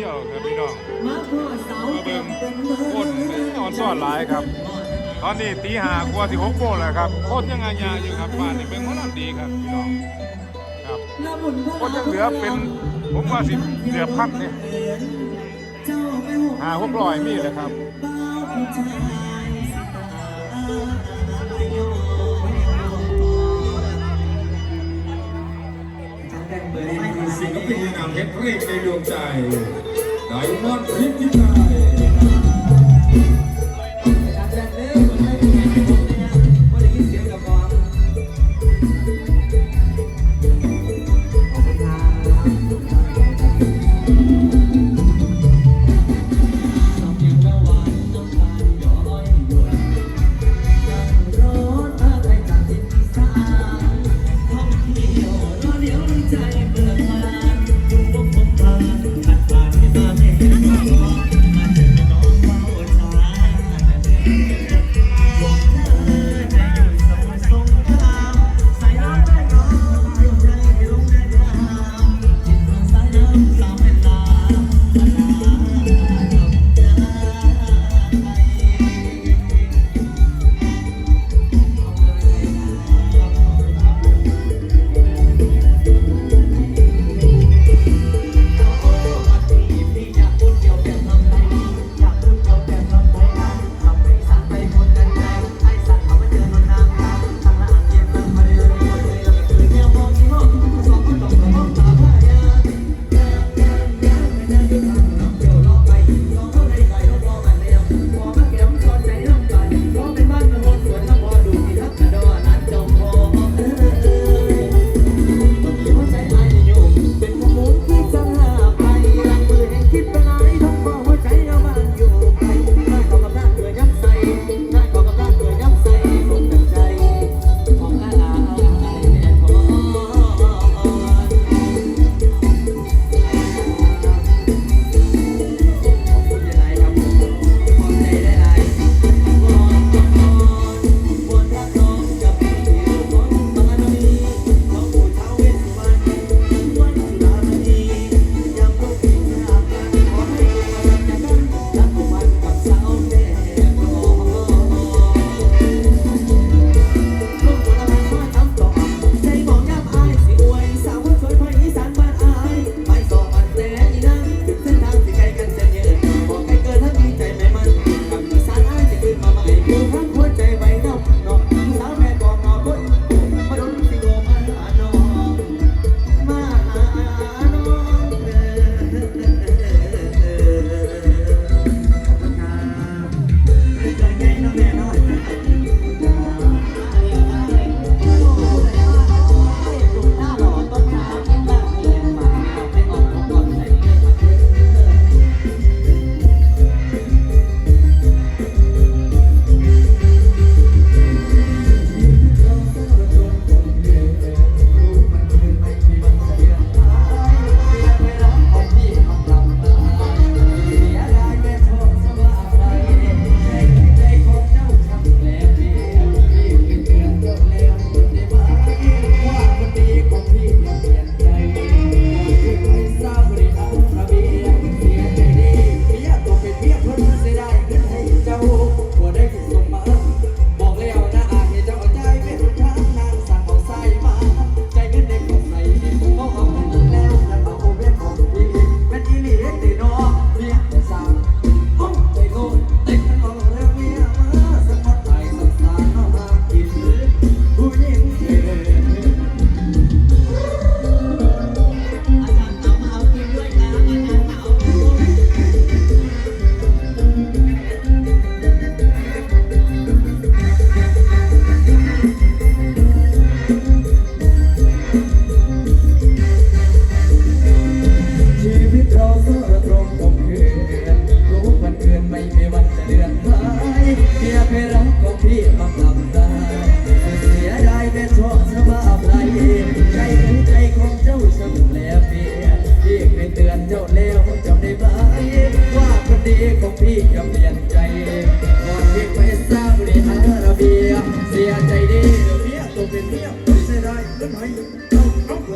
ชียลครับพี่น้องมาพ่อสาเบิ่งเป็นเบอร์คนอ่อนซ่อนหลายครับ ตอนนี้ตีห้ากว่าสิหกโมงแล้วครับคนยังไงยาอยู่ครับบ้านนี่เป็นหมอลำดีครับพี่น้องครับละมุนพระคนยังเหลือเป็นผมว่าสิเหลือพันเนี่ยเจ้าไม่ห่วงหาหกร้อยมีเลยครับแบ่งเบอร์ นี่นำเพชรเพลงในดวงใจไดมอนด์พิมพ์ใจก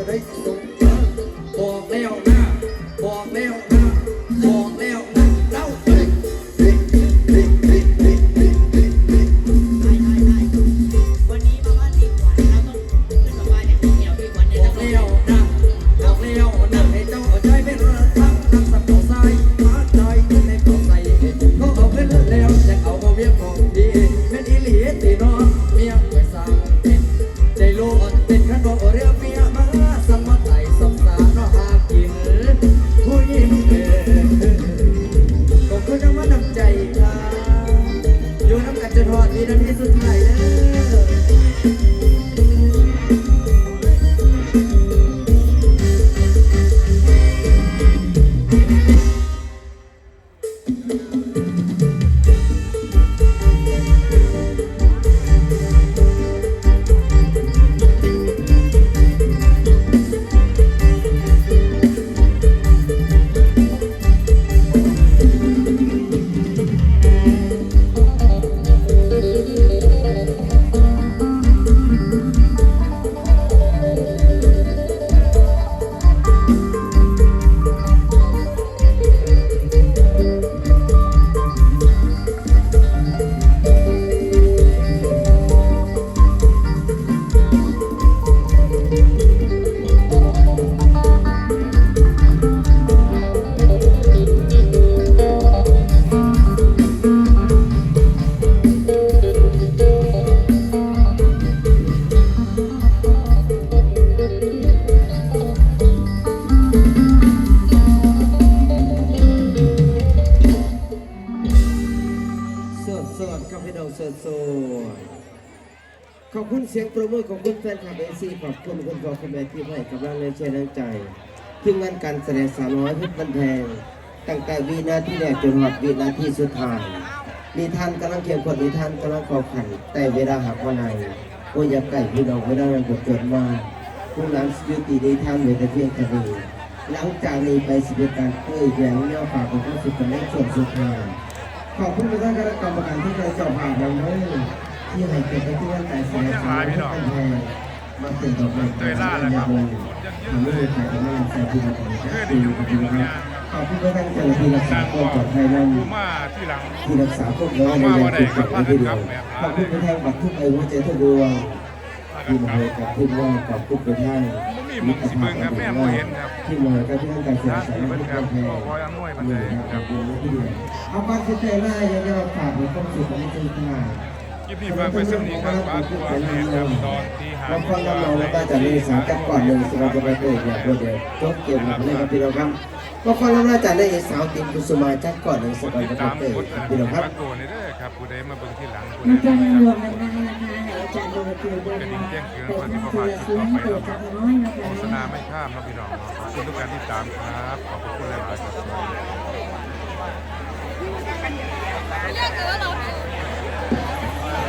Thank you. ดสดขอบคุณเสียงประมือของคุณแฟนคลับเอซีขอบคุณคุณพ่อคุณแม่ที่ให้กำลังและเชียร์น้ำใจทีมงานการแสดงสาวน้อยเพชรบันแพงตั้งแต่วินาทีแรกจนหอดวินาทีสุดท้ายนิทานกำลังเขียนคนนิทานกำลังขอขัน แต่เวลาหักวันไหนโอ้ยอยากไก่พี่น้องไม่ได้รังกดเกิดมาผู้นั้นยุตินิทานเหลือแต่เพียงแค่นี้หลังจากนี้ไปสิบการเอ้ยแหวงเงี้ยวปากของผู้สุดเป็นเลขส่วนสุดท้าย ขอบคุณทุกท่านคณะกรรมการที่เคยเจาะผ่านเราเลยที่ให้เกียรติที่ว่าแต่เสียสายที่เป็นแทนมาเป็นต่อไปเตยล่าแล้วครับทำให้เราถ่ายทอดสายที่เราทำได้ดีขอบคุณครับขอบคุณทุกท่านเจ้าหน้าที่รักษาความปลอดภัยนั่าที่หลังที่รักษาพวกเราในยามติดขัดที่ดีขอบคุณไปแทงบัตรทุกไอหัวใจทุกดวงที่มาให้กับทุกว่าขอบคุณไปทาง ที่มากับที่ท่านการเสียนะสายที่ทุเพิ่นครับนแทนคอยอำนวยมันเลยคครัรับเอาความเสียใจมาอย่าจะฝากในความสุขของใจทายยิบนี่เพิ่งไปสนิทครับบ้านตัวแม่ครับตอนที่หาเราฟังน้องๆแล้วก็จะมีสารกันก่อนหนึ่งสำหรับจะไปเกิดอย่างรวดเร็วจบเกมนึ่งเลยครับพี่น้องครับก็ฟังน้องๆจากได้สาวติมกุสุมาจัดก่อนหนึ่งสำหรับติดจะไปตามเกิดกดพี่น้องครับพี่เด้อครับผู้ใดมาเบิ่งที่หลังผู้มันใดจะมามีครรัวบมกันได้นะคะให้อา จะเดินเดินเดินมาเป็นเสือซุ้มเปิดกันน้อยนะโฆษณาไม่ข้ามนะพี่น้องคุณทุกการที่ตามครับ ขอบคุณหลายๆครับ